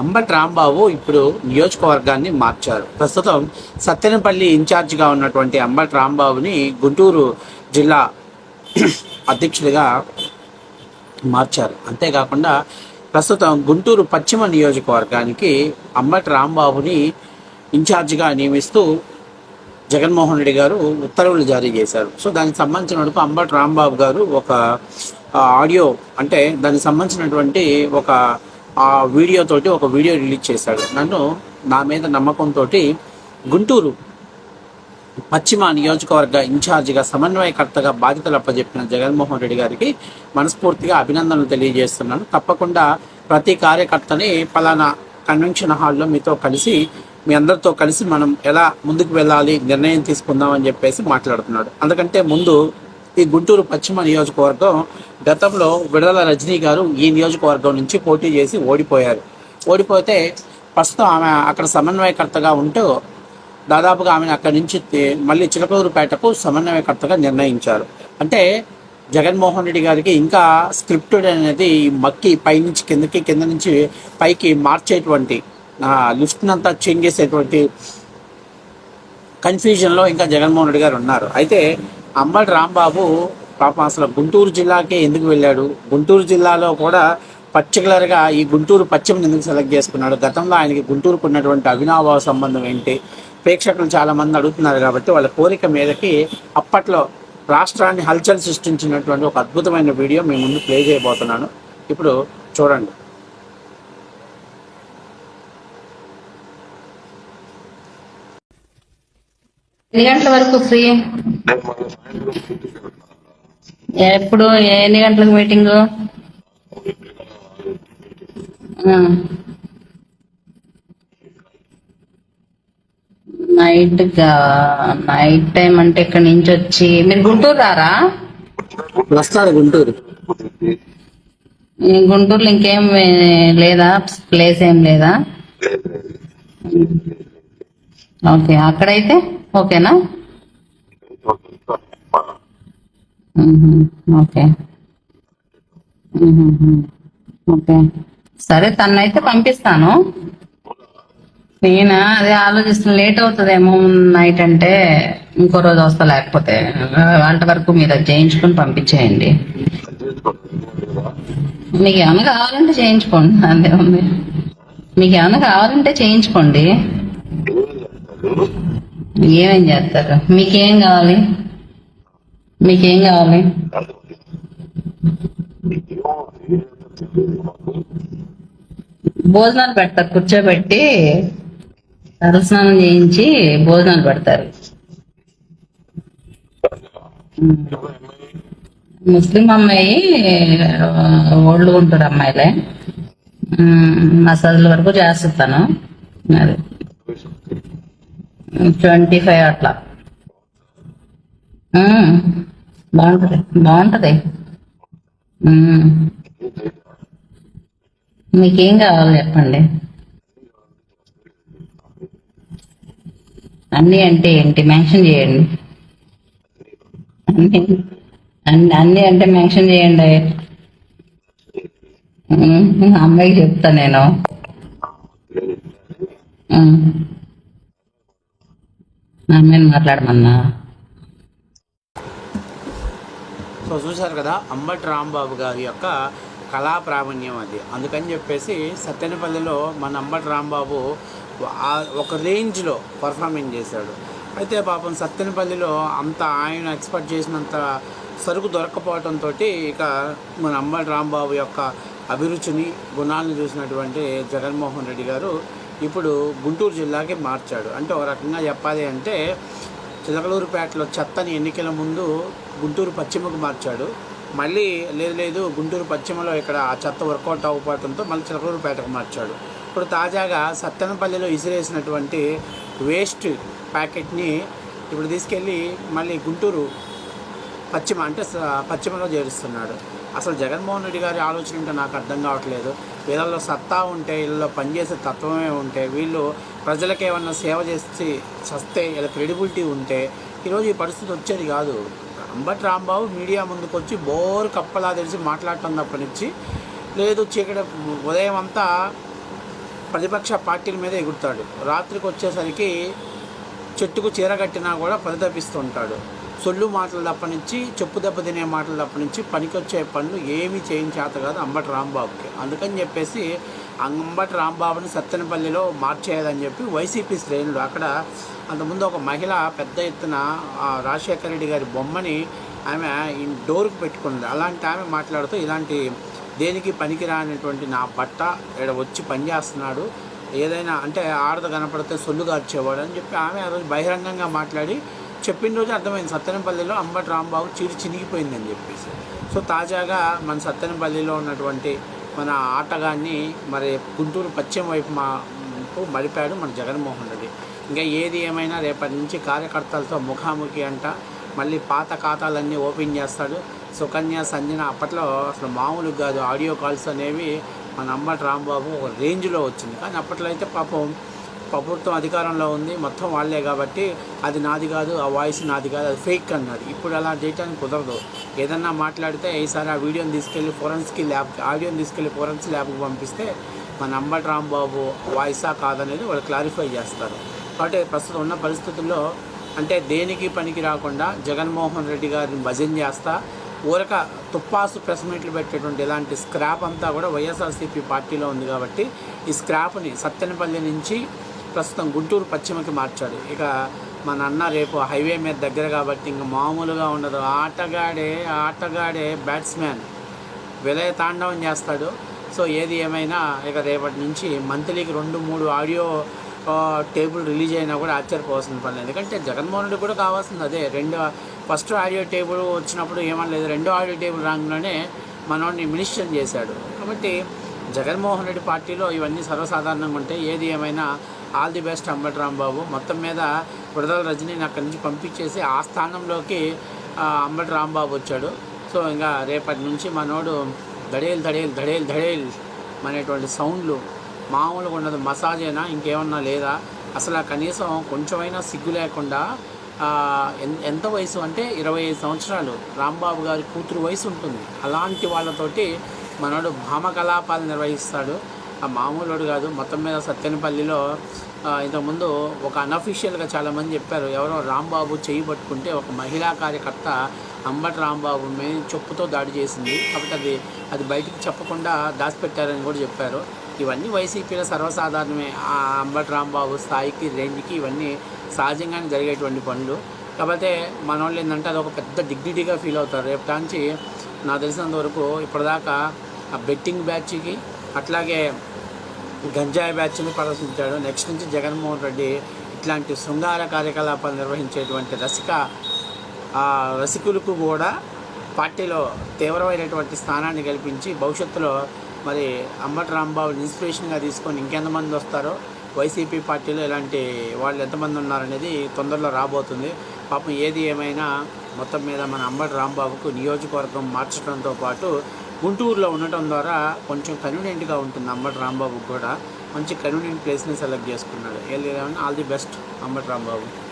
అంబటి రాంబాబు ఇప్పుడు నియోజకవర్గాన్ని మార్చారు. ప్రస్తుతం సత్తెనపల్లి ఇన్ఛార్జిగా ఉన్నటువంటి అంబటి రాంబాబుని గుంటూరు జిల్లా అధ్యక్షుడిగా మార్చారు. అంతేకాకుండా ప్రస్తుతం గుంటూరు పశ్చిమ నియోజకవర్గానికి అంబటి రాంబాబుని ఇన్ఛార్జిగా నియమిస్తూ జగన్మోహన్ రెడ్డి గారు ఉత్తర్వులు జారీ చేశారు. సో దానికి సంబంధించిన వరకు అంబటి రాంబాబు గారు ఒక ఆడియో అంటే దానికి సంబంధించినటువంటి ఒక ఆ వీడియోతోటి ఒక వీడియో రిలీజ్ చేశాడు. నన్ను నా మీద నమ్మకంతో గుంటూరు పశ్చిమ నియోజకవర్గ ఇన్ఛార్జిగా సమన్వయకర్తగా బాధ్యతలు అప్పజెప్పిన జగన్మోహన్ రెడ్డి గారికి మనస్ఫూర్తిగా అభినందనలు తెలియజేస్తున్నాను. తప్పకుండా ప్రతి కార్యకర్తని పలానా కన్వెన్షన్ హాల్లో మీతో కలిసి మీ అందరితో కలిసి మనం ఎలా ముందుకు వెళ్ళాలి నిర్ణయం తీసుకుందాం అని చెప్పేసి మాట్లాడుతున్నాడు. అందుకంటే ముందు ఈ గుంటూరు పశ్చిమ నియోజకవర్గం గతంలో విడదల రజనీ గారు ఈ నియోజకవర్గం నుంచి పోటీ చేసి ఓడిపోయారు. ఓడిపోతే ప్రస్తుతం ఆమె అక్కడ సమన్వయకర్తగా ఉంటూ దాదాపుగా ఆమెను అక్కడి నుంచి మళ్ళీ చిలకూరుపేటకు సమన్వయకర్తగా నిర్ణయించారు. అంటే జగన్మోహన్ రెడ్డి గారికి ఇంకా స్క్రిప్టెడ్ అనేది మక్కి పైనుంచి కిందకి కింద నుంచి పైకి మార్చేటువంటి లిఫ్ట్ అంతా చేంజ్ చేసేటువంటి కన్ఫ్యూజన్లో ఇంకా జగన్మోహన్ రెడ్డి గారు ఉన్నారు. అయితే అంబటి రాంబాబు పాపం అసలు గుంటూరు జిల్లాకే ఎందుకు వెళ్ళాడు? గుంటూరు జిల్లాలో కూడా పర్టికులర్గా ఈ గుంటూరు పశ్చిమను ఎందుకు సెలెక్ట్ చేసుకున్నాడు? గతంలో ఆయనకి గుంటూరుకు ఉన్నటువంటి అవినాభావ సంబంధం ఏంటి? ప్రేక్షకులు చాలా మంది అడుగుతున్నారు కాబట్టి వాళ్ళ కోరిక మీదకి అప్పట్లో రాష్ట్రాన్ని హల్చల్ సృష్టించినటువంటి ఒక అద్భుతమైన వీడియో మీ ముందు ప్లే చేయబోతున్నాను. ఇప్పుడు చూడండి. ఎన్ని గంటల వరకు ఫ్రీ ఎప్పుడు? ఎన్ని గంటలకు మీటింగ్? నైట్ నైట్ టైం అంటే ఇక్కడ నుంచి వచ్చి? మీరు గుంటూరు రారా? వస్తాడు గుంటూరు. గుంటూరులో ఇంకేం లేదా? ప్లేస్ ఏం లేదా. ఓకే అక్కడైతే ఓకేనా? ఓకే. ఓకే. సరే తన్నైతే పంపిస్తాను. నేను? అదే ఆలోచిస్తున్నా. లేట్ అవుతుందేమో నైట్ అంటే ఇంకో రోజు వస్తా లేకపోతే వాళ్ళ వరకు మీరు అది పంపించేయండి. మీకు ఏమైనా కావాలంటే చేయించుకోండి. అదే ఉంది. మీకు ఏమైనా కావాలంటే చేయించుకోండి. ఏమేం చేస్తారు? మీకేం కావాలి? మీకేం కావాలి? భోజనాలు పెడతారు కూర్చోబెట్టి తలస్నానం చేయించి భోజనాలు పెడతారు. ముస్లిం అమ్మాయి ఓళ్ళు ఉంటారు అమ్మాయిలే. మసాజ్ వరకు చేస్తాను. అది. ట్వంటీ ఫైవ్ అట్లా. బాగుంటది బాగుంటది. మీకేం కావాలి చెప్పండి? అన్ని అంటే ఏంటి? మెన్షన్ చేయండి. అన్ని అన్నీ అంటే మెన్షన్ చేయండి. అమ్మాయికి చెప్తా నేను. అమ్మాయిని మాట్లాడమన్నా? సో చూశారు కదా అంబటి రాంబాబు గారి యొక్క కళా ప్రావీణ్యం అది. అందుకని చెప్పేసి సత్తెనపల్లిలో మన అంబటి రాంబాబు ఆ- ఒక రేంజ్లో పర్ఫార్మెన్స్ చేశాడు. అయితే పాపం సత్తెనపల్లిలో అంత ఆయన ఎక్స్పెక్ట్ చేసినంత సరుకు దొరకపోవడంతో ఇక మన అంబటి రాంబాబు యొక్క అభిరుచిని గుణాలను చూసినటువంటి జగన్మోహన్ రెడ్డి గారు ఇప్పుడు గుంటూరు జిల్లాకి మార్చాడు. అంటే ఒక రకంగా చెప్పాలి అంటే చిలకలూరుపేటలో చెత్తని ఎన్నికల ముందు గుంటూరు పశ్చిమకు మార్చాడు. మళ్ళీ లేదు లేదు గుంటూరు పశ్చిమలో ఇక్కడ ఆ చెత్త వర్కౌట్ అవ్వకపోవడంతో మళ్ళీ చిలకలూరుపేటకు మార్చాడు. ఇప్పుడు తాజాగా సత్తెనపల్లిలో ఇసిరేసినటువంటి వేస్ట్ ప్యాకెట్ని ఇప్పుడు తీసుకెళ్ళి మళ్ళీ గుంటూరు పశ్చిమ అంటే పశ్చిమలో చేరుస్తున్నాడు. అసలు జగన్మోహన్ రెడ్డి గారి ఆలోచన ఏంటో నాకు అర్థం కావట్లేదు. వీళ్ళలో సత్తా ఉంటే వీళ్ళలో పనిచేసే తత్వమే ఉంటే వీళ్ళు ప్రజలకు ఏమన్నా సేవ చేసి చస్తే ఇలా క్రెడిబిలిటీ ఉంటే ఈరోజు ఈ పరిస్థితి వచ్చేది కాదు. అంబటి రాంబాబు మీడియా ముందుకు వచ్చి బోరు కప్పలా తెలిసి మాట్లాడటం తప్పనిచ్చి లేదు చీకటి ఉదయం అంతా ప్రతిపక్ష పార్టీల మీద ఎగురుతాడు. రాత్రికి వచ్చేసరికి చెట్టుకు చీర కట్టినా కూడా పరితపిస్తూ ఉంటాడు సొల్లు మాటలు తప్పనించి చెప్పు దెబ్బ తినే మాటలు తప్పనించి పనికొచ్చే పనులు ఏమీ చేయించేత కాదు అంబటి రాంబాబుకి. అందుకని చెప్పేసి అంబటి రాంబాబుని సత్తెనపల్లిలో మార్చేయదని చెప్పి వైసీపీ శ్రేణులు అక్కడ అంతకుముందు ఒక మహిళ పెద్ద ఎత్తున రాజశేఖర రెడ్డి గారి బొమ్మని ఆమె ఈ డోర్కు పెట్టుకుంది. అలాంటి ఆమె మాట్లాడుతూ ఇలాంటి దేనికి పనికిరానటువంటి నా బట్ట ఇక్కడ వచ్చి పనిచేస్తున్నాడు ఏదైనా అంటే ఆడద కనపడితే సొల్లు గార్చేవాడు అని చెప్పి ఆమె ఆ రోజు బహిరంగంగా మాట్లాడి చెప్పిన రోజు అర్థమైంది. సత్తెనపల్లిలో అంబటి రాంబాబు చీరి చినిగిపోయిందని చెప్పేసి. సో తాజాగా మన సత్తెనపల్లిలో ఉన్నటువంటి మన ఆటగాన్ని మరి గుంటూరు పశ్చిమ వైపు మా మరిపాడు మన జగన్మోహన్ రెడ్డి. ఇంకా ఏది ఏమైనా రేపటి నుంచి కార్యకర్తలతో ముఖాముఖి అంట మళ్ళీ పాత ఖాతాలన్నీ ఓపెన్ చేస్తాడు. సుకన్య సంజన అప్పట్లో అసలు మామూలు కాదు ఆడియో కాల్స్ అనేవి మన అంబటి రాంబాబు ఒక రేంజ్లో వచ్చింది. కానీ అప్పట్లో అయితే పాపం ప్రభుత్వం అధికారంలో ఉంది మొత్తం వాళ్ళే కాబట్టి అది నాది కాదు ఆ వాయిస్ నాది కాదు అది ఫేక్ అన్నది ఇప్పుడు అలా చేయడానికి కుదరదు. ఏదన్నా మాట్లాడితే ఈసారి ఆ వీడియోని తీసుకెళ్ళి ఫోరెన్స్కి ల్యాబ్ ఆడియోని తీసుకెళ్ళి ఫోరెన్స్ ల్యాబ్కి పంపిస్తే మన అంబటి రాంబాబు వాయిసా కాదనేది వాళ్ళు క్లారిఫై చేస్తారు. కాబట్టి ప్రస్తుతం ఉన్న పరిస్థితుల్లో అంటే దేనికి పనికి రాకుండా జగన్మోహన్ రెడ్డి గారిని భజన చేస్తా ఊరక తుప్పాసు ప్రెస్ మీట్లు పెట్టేటువంటి ఇలాంటి స్క్రాప్ అంతా కూడా వైఎస్ఆర్సీపీ పార్టీలో ఉంది కాబట్టి ఈ స్క్రాప్ని సత్తెనపల్లి నుంచి ప్రస్తుతం గుంటూరు పశ్చిమకి మార్చాడు. ఇక మా అన్న రేపు హైవే మీద దగ్గర కాబట్టి ఇంక మామూలుగా ఉండదు. ఆటగాడే ఆటగాడే బ్యాట్స్మెన్ విలయ తాండవం చేస్తాడు. సో ఏది ఏమైనా ఇక రేపటి నుంచి మంత్లీకి రెండు మూడు ఆడియో టేబుల్ రిలీజ్ అయినా కూడా ఆశ్చర్యపోవాల్సిన పని ఎందుకంటే జగన్మోహన్ రెడ్డి కూడా కావాల్సింది అదే. రెండు ఫస్ట్ ఆడియో టేబుల్ వచ్చినప్పుడు ఏమనలేదు. రెండో ఆడియో టేబుల్ రాగానే మనోడిని మినిస్టర్ చేశాడు. కాబట్టి జగన్మోహన్ రెడ్డి పార్టీలో ఇవన్నీ సర్వసాధారణంగా ఉంటాయి ఏది ఏమైనా all the best Ambati Rambabu. మొత్తం మీద విడుదల రజనీని అక్కడి నుంచి పంపించేసి ఆ స్థానంలోకి అంబటి రాంబాబు వచ్చాడు. సో ఇంకా రేపటి నుంచి మనోడు దడేలు దడేలు దడేలు దడేలు అనేటువంటి సౌండ్లు మామూలుగా ఉండదు. మసాజేనా ఇంకేమన్నా లేదా? అసలు ఆ కనీసం కొంచెమైనా సిగ్గు లేకుండా ఎంత వయసు అంటే ఇరవై ఐదు సంవత్సరాలు. రాంబాబు గారి కూతురు వయసు ఉంటుంది. అలాంటి వాళ్ళతోటి మనోడు భామకలాపాలు నిర్వహిస్తాడు. ఆ మామూలుడు కాదు మొత్తం మీద సత్యనపల్లిలో ఇంతకుముందు ఒక అన్అఫీషియల్గా చాలామంది చెప్పారు ఎవరో రాంబాబు చేయి పట్టుకుంటే ఒక మహిళా కార్యకర్త అంబటి రాంబాబు మీద చెప్పుతో దాడి చేసింది. కాబట్టి అది అది బయటికి చెప్పకుండా దాచిపెట్టారని కూడా చెప్పారు. ఇవన్నీ వైసీపీలో సర్వసాధారణమే. ఆ అంబటి రాంబాబు స్థాయికి రేంజ్కి ఇవన్నీ సహజంగానే జరిగేటువంటి పనులు. కాకపోతే మన వాళ్ళు ఏంటంటే అది ఒక పెద్ద డిగ్నిటీగా ఫీల్ అవుతారు. రేపటి నుంచి నాకు తెలిసినంత వరకు ఇప్పటిదాకా బెట్టింగ్ బ్యాచ్కి అట్లాగే గంజాయి బ్యాచ్ని ప్రదర్శించాడు. నెక్స్ట్ నుంచి జగన్మోహన్ రెడ్డి ఇట్లాంటి శృంగార కార్యకలాపాలు నిర్వహించేటువంటి రసిక ఆ రసికులకు కూడా పార్టీలో తీవ్రమైనటువంటి స్థానాన్ని కల్పించి భవిష్యత్తులో మరి అమ్మటి రాంబాబుని ఇన్స్పిరేషన్గా తీసుకొని ఇంకెంతమంది వస్తారో వైసీపీ పార్టీలో ఇలాంటి వాళ్ళు ఎంతమంది ఉన్నారనేది తొందరలో రాబోతుంది. పాపం ఏది ఏమైనా మొత్తం మీద మన అమ్మటి రాంబాబుకు నియోజకవర్గం మార్చడంతో పాటు గుంటూరులో ఉండటం ద్వారా కొంచెం కన్వీనియంట్గా ఉంటుంది అంబటి రాంబాబుకి కూడా. మంచి కన్వీనియంట్ ప్లేస్ని సెలెక్ట్ చేసుకున్నాడు. ఏది all the best Ambati Rambabu.